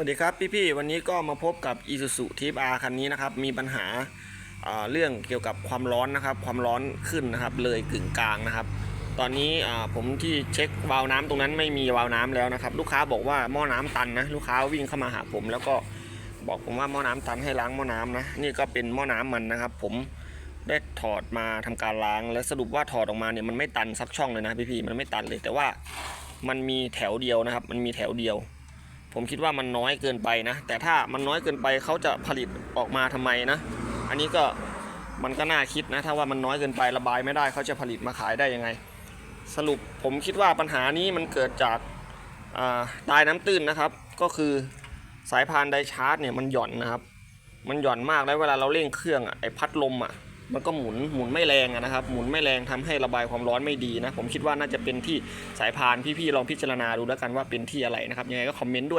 วัสดีครับพี่ๆวันนี้ก็มาพบกับ Isuzu t i p R คันนี้นะครับ มีปัญหาอ่าเรื่องเกี่ยวกับความร้อนนะครับ ความร้อนขึ้นนะครับ เลยกึ่งกลางนะครับ ตอนนี้ผมที่เช็ควาล์วน้ำตรงนั้นไม่มีวาล์วน้ำแล้วนะครับ ลูกค้าบอกว่าหม้อน้ำตันนะลูกค้าวิ่งเข้ามาหาผม แล้วก็บอกผมว่าหม้อน้ำตันให้ล้างหม้อน้ำนะนี่ก็เป็นหม้อน้ำมันนะครับ ผมได้ถอดมาทำการล้าง และสรุปว่าถอดออกมาเนี่ยมันไม่ตันสักช่องเลยนะพี่ๆมันไม่ตันเลย แต่ว่ามันมีแถวเดียวนะครับ มันมีแถวเดียว ผมคิดว่ามันน้อยเกินไปนะ แต่ถ้ามันน้อยเกินไปเขาจะผลิตออกมาทำไมนะ อันนี้ก็มันก็น่าคิดนะ ถ้าว่ามันน้อยเกินไประบายไม่ได้เขาจะผลิตมาขายได้ยังไง สรุปผมคิดว่าปัญหานี้มันเกิดจากาตายน้ำตื้นนะครับ ก็คือสายพานไดชาร์จเนี่ยมันหย่อนนะครับ มันหย่อนมากแล้วเวลาเราเร่งเครื่องอะไอพัดลมอะมันก็หมุนหมุนไม่แรงะนะครับ หมุนไม่แรงทำให้ระบายความร้อนไม่ดีนะ ผมคิดว่าน่าจะเป็นที่สายพานพี่ๆลองพิจารณาดูแล้วกันว่าเป็นที่อะไรนะครับ ยังไงก็คอมเมนต์ด้วย